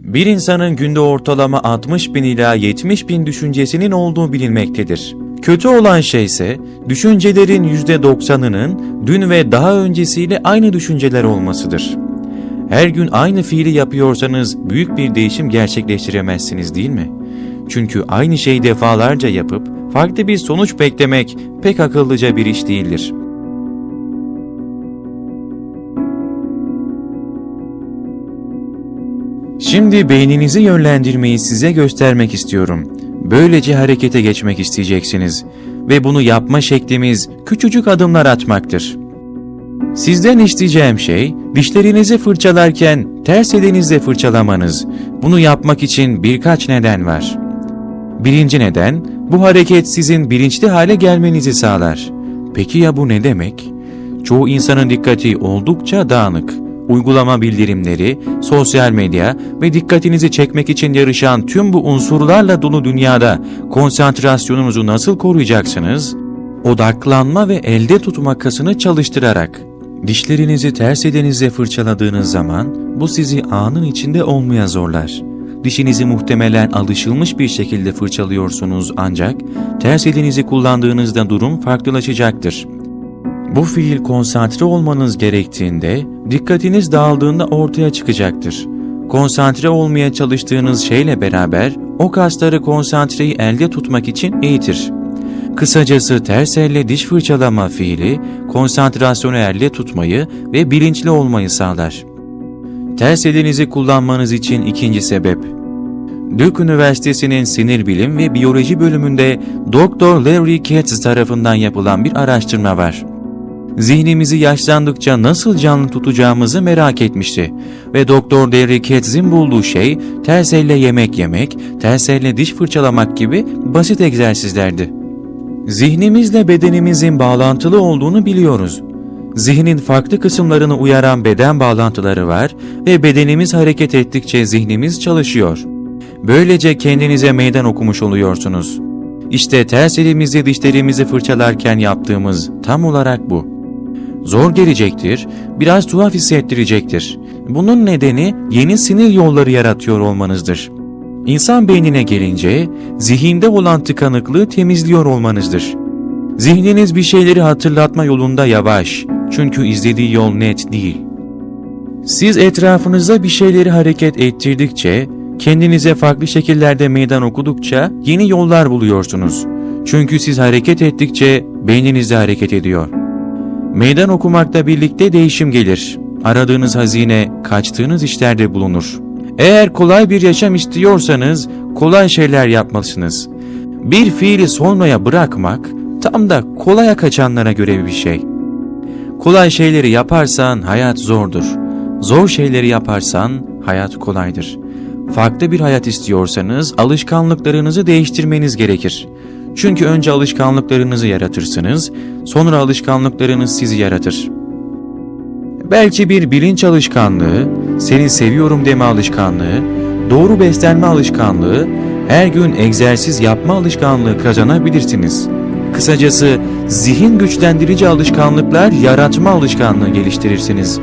Bir insanın günde ortalama 60 bin ila 70 bin düşüncesinin olduğu bilinmektedir. Kötü olan şey ise düşüncelerin %90'ının dün ve daha öncesiyle aynı düşünceler olmasıdır. Her gün aynı fiili yapıyorsanız büyük bir değişim gerçekleştiremezsiniz değil mi? Çünkü aynı şeyi defalarca yapıp farklı bir sonuç beklemek pek akıllıca bir iş değildir. Şimdi beyninizi yönlendirmeyi size göstermek istiyorum. Böylece harekete geçmek isteyeceksiniz ve bunu yapma şeklimiz küçücük adımlar atmaktır. Sizden isteyeceğim şey dişlerinizi fırçalarken ters elinizle fırçalamanız. Bunu yapmak için birkaç neden var. Birinci neden, bu hareket sizin bilinçli hale gelmenizi sağlar. Peki ya bu ne demek? Çoğu insanın dikkati oldukça dağınık. Uygulama bildirimleri, sosyal medya ve dikkatinizi çekmek için yarışan tüm bu unsurlarla dolu dünyada konsantrasyonunuzu nasıl koruyacaksınız? Odaklanma ve elde tutma kasını çalıştırarak. Dişlerinizi ters elinizle fırçaladığınız zaman bu sizi anın içinde olmaya zorlar. Dişinizi muhtemelen alışılmış bir şekilde fırçalıyorsunuz ancak ters elinizi kullandığınızda durum farklılaşacaktır. Bu fiil konsantre olmanız gerektiğinde, dikkatiniz dağıldığında ortaya çıkacaktır. Konsantre olmaya çalıştığınız şeyle beraber o kasları konsantreyi elde tutmak için eğitir. Kısacası ters elle diş fırçalama fiili konsantrasyonu elde tutmayı ve bilinçli olmayı sağlar. Ters elinizi kullanmanız için ikinci sebep. Duke Üniversitesi'nin sinir bilim ve biyoloji bölümünde Dr. Larry Katz tarafından yapılan bir araştırma var. Zihnimizi yaşlandıkça nasıl canlı tutacağımızı merak etmişti ve Dr. Larry Katz'in bulduğu şey ters elle yemek yemek, ters elle diş fırçalamak gibi basit egzersizlerdi. Zihnimizle bedenimizin bağlantılı olduğunu biliyoruz. Zihnin farklı kısımlarını uyaran beden bağlantıları var ve bedenimiz hareket ettikçe zihnimiz çalışıyor. Böylece kendinize meydan okumuş oluyorsunuz. İşte ters elimizle dişlerimizi fırçalarken yaptığımız tam olarak bu. Zor gelecektir, biraz tuhaf hissettirecektir. Bunun nedeni yeni sinir yolları yaratıyor olmanızdır. İnsan beynine gelince zihinde olan tıkanıklığı temizliyor olmanızdır. Zihniniz bir şeyleri hatırlatma yolunda yavaş çünkü izlediği yol net değil. Siz etrafınızda bir şeyleri hareket ettirdikçe, kendinize farklı şekillerde meydan okudukça yeni yollar buluyorsunuz. Çünkü siz hareket ettikçe beyniniz de hareket ediyor. Meydan okumakla birlikte değişim gelir. Aradığınız hazine kaçtığınız işlerde bulunur. Eğer kolay bir yaşam istiyorsanız kolay şeyler yapmalısınız. Bir fiili sonraya bırakmak tam da kolaya kaçanlara göre bir şey. Kolay şeyleri yaparsan hayat zordur. Zor şeyleri yaparsan hayat kolaydır. Farklı bir hayat istiyorsanız alışkanlıklarınızı değiştirmeniz gerekir. Çünkü önce alışkanlıklarınızı yaratırsınız, sonra alışkanlıklarınız sizi yaratır. Belki bir bilinç alışkanlığı, seni seviyorum deme alışkanlığı, doğru beslenme alışkanlığı, her gün egzersiz yapma alışkanlığı kazanabilirsiniz. Kısacası zihin güçlendirici alışkanlıklar yaratma alışkanlığı geliştirirsiniz.